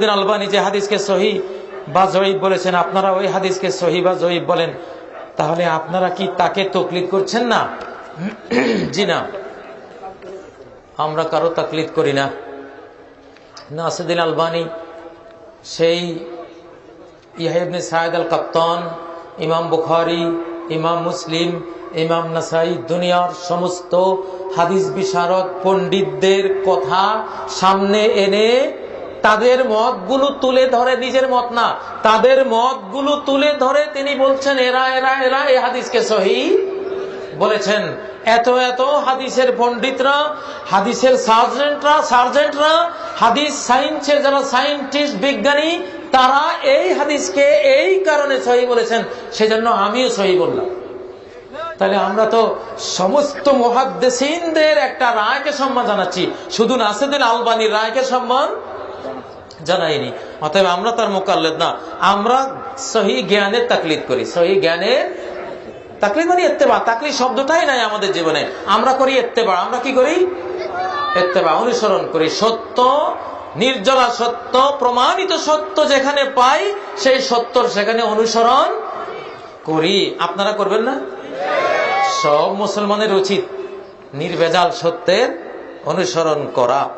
দিন আলবানি যে হাদিসকে সহি বা জয়ীব বলেছেন, আপনারা ওই হাদিসকে সহি বা জয়ীব বলেন, তাহলে আপনারা কি তাকে তকলিদ করছেন না? জি না। আমরা কারও তাকলিদ করি না। নাসিদিন আলবানি সেই ইয়াহিবনে সাহেদ আল কাপ্তান ইমাম বুখারি, ইমাম মুসলিম, ইমাম নাসাই দুনিয়ার সমস্ত হাদিস বিশারদ পণ্ডিতদের কথা সামনে এনে তাদের মতগুলো তুলে ধরে নিজের মত না। তাদের মতগুলো তুলে ধরে তিনি বলছেন, এরা এরা এরা, এই হাদিসকে সহি বলেছেন। এত এত হাদিসের পণ্ডিতরা, হাদিসের সার্জেন্টরা সার্জেন্টরা, হাদিস সায়েন্সের যারা সায়েন্টিস্ট, বিজ্ঞানী, তারা এই হাদিসকে এই কারণে সহি বলেছেন। সেজন্য আমিও সহি বললাম। তাহলে আমরা তো সমস্ত মহাদ্দেশিনদের একটা রায়কে সম্মান জানাচ্ছি। শুধু নাসিদুল আলবানির রায়কে সম্মান জানাইনি। অতএব আমরা তার মোকাল্লেদ না। আমরা সহি জ্ঞানের তাকলিদ করি। সহি জ্ঞানের তাকলিদ মানে এত্তেবা তাকলিদ শব্দটাই নাই আমাদের জীবনে। আমরা করি এত্তেবা আমরা কি করি? এত্তেবা অনুসরণ করি। সত্য, নির্জলা সত্য, প্রমাণিত সত্য যেখানে পাই, সেই সত্যর সেখানে অনুসরণ করি। আপনারা করবেন না? সব মুসলমানের উচিত নির্ভেজাল সত্যের অনুসরণ করা।